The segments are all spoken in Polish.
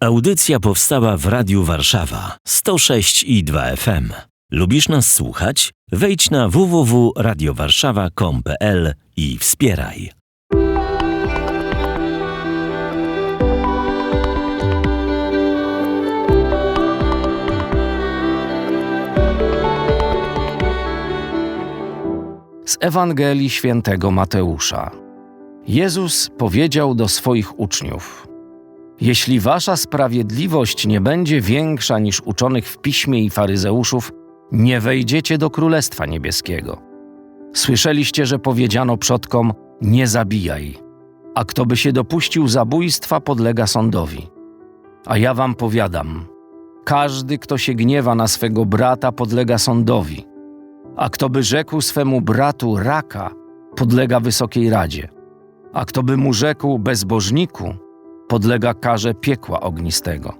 Audycja powstała w Radiu Warszawa 106 i 2 FM. Lubisz nas słuchać? Wejdź na www.radiowarszawa.com.pl i wspieraj. Z Ewangelii Świętego Mateusza. Jezus powiedział do swoich uczniów: Jeśli wasza sprawiedliwość nie będzie większa niż uczonych w piśmie i faryzeuszów, nie wejdziecie do Królestwa Niebieskiego. Słyszeliście, że powiedziano przodkom: Nie zabijaj, a kto by się dopuścił zabójstwa, podlega sądowi. A ja wam powiadam: każdy, kto się gniewa na swego brata, podlega sądowi. A kto by rzekł swemu bratu raka, podlega wysokiej radzie. A kto by mu rzekł bezbożniku, podlega karze piekła ognistego.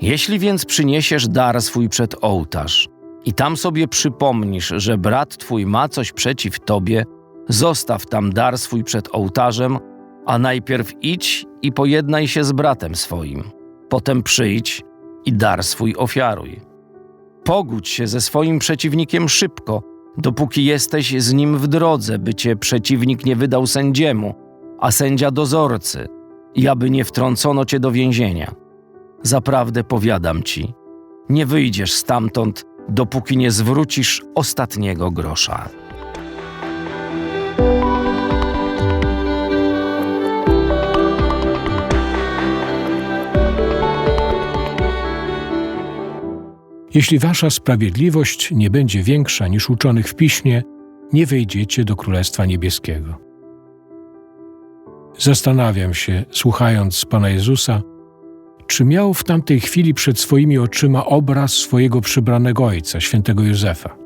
Jeśli więc przyniesiesz dar swój przed ołtarz i tam sobie przypomnisz, że brat twój ma coś przeciw tobie, zostaw tam dar swój przed ołtarzem, a najpierw idź i pojednaj się z bratem swoim. Potem przyjdź i dar swój ofiaruj. Pogódź się ze swoim przeciwnikiem szybko, dopóki jesteś z nim w drodze, by cię przeciwnik nie wydał sędziemu, a sędzia dozorcy, i aby nie wtrącono cię do więzienia. Zaprawdę powiadam ci, nie wyjdziesz stamtąd, dopóki nie zwrócisz ostatniego grosza. Jeśli wasza sprawiedliwość nie będzie większa niż uczonych w piśmie, nie wejdziecie do Królestwa Niebieskiego. Zastanawiam się, słuchając Pana Jezusa, czy miał w tamtej chwili przed swoimi oczyma obraz swojego przybranego ojca, świętego Józefa.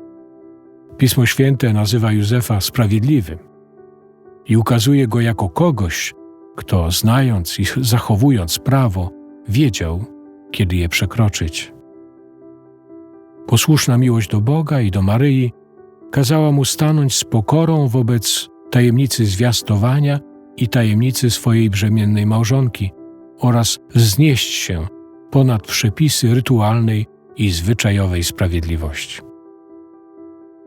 Pismo Święte nazywa Józefa sprawiedliwym i ukazuje go jako kogoś, kto znając i zachowując prawo, wiedział, kiedy je przekroczyć. Posłuszna miłość do Boga i do Maryi kazała mu stanąć z pokorą wobec tajemnicy zwiastowania i tajemnicy swojej brzemiennej małżonki oraz znieść się ponad przepisy rytualnej i zwyczajowej sprawiedliwości.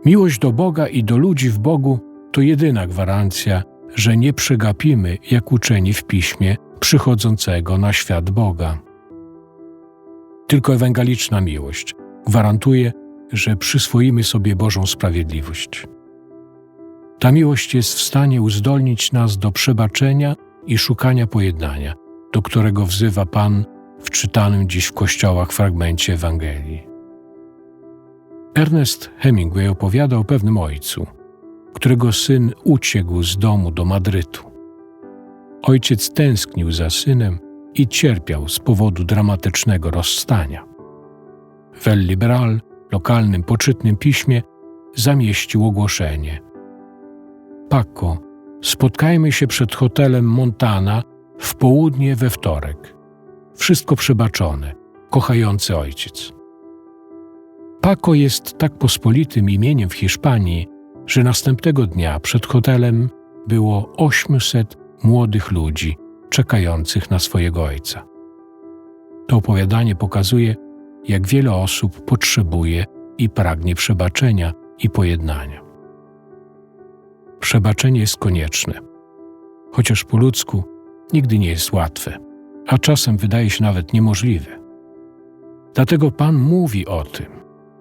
Miłość do Boga i do ludzi w Bogu to jedyna gwarancja, że nie przegapimy, jak uczeni w piśmie, przychodzącego na świat Boga. Tylko ewangeliczna miłość gwarantuje, że przyswoimy sobie Bożą sprawiedliwość. Ta miłość jest w stanie uzdolnić nas do przebaczenia i szukania pojednania, do którego wzywa Pan w czytanym dziś w kościołach fragmencie Ewangelii. Ernest Hemingway opowiada o pewnym ojcu, którego syn uciekł z domu do Madrytu. Ojciec tęsknił za synem i cierpiał z powodu dramatycznego rozstania. W El Liberal, lokalnym poczytnym piśmie, zamieścił ogłoszenie – Paco, spotkajmy się przed hotelem Montana w południe we wtorek. Wszystko przebaczone, kochający ojciec. Paco jest tak pospolitym imieniem w Hiszpanii, że następnego dnia przed hotelem było 800 młodych ludzi czekających na swojego ojca. To opowiadanie pokazuje, jak wiele osób potrzebuje i pragnie przebaczenia i pojednania. Przebaczenie jest konieczne, chociaż po ludzku nigdy nie jest łatwe, a czasem wydaje się nawet niemożliwe. Dlatego Pan mówi o tym.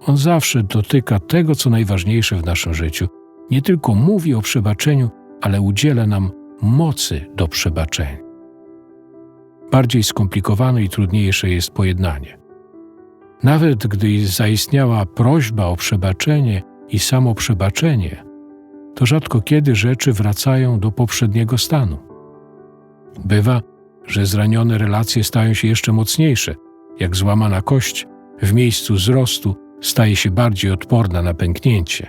On zawsze dotyka tego, co najważniejsze w naszym życiu. Nie tylko mówi o przebaczeniu, ale udziela nam mocy do przebaczenia. Bardziej skomplikowane i trudniejsze jest pojednanie. Nawet gdy zaistniała prośba o przebaczenie i samo przebaczenie, to rzadko kiedy rzeczy wracają do poprzedniego stanu. Bywa, że zranione relacje stają się jeszcze mocniejsze, jak złamana kość w miejscu wzrostu staje się bardziej odporna na pęknięcie.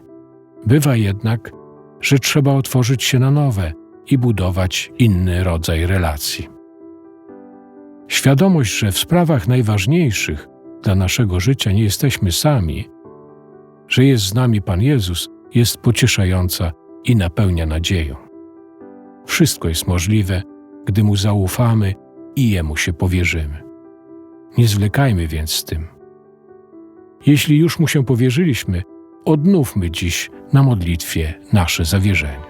Bywa jednak, że trzeba otworzyć się na nowe i budować inny rodzaj relacji. Świadomość, że w sprawach najważniejszych dla naszego życia nie jesteśmy sami, że jest z nami Pan Jezus, jest pocieszająca i napełnia nadzieją. Wszystko jest możliwe, gdy Mu zaufamy i Jemu się powierzymy. Nie zwlekajmy więc z tym. Jeśli już mu się powierzyliśmy, odnówmy dziś na modlitwie nasze zawierzenie.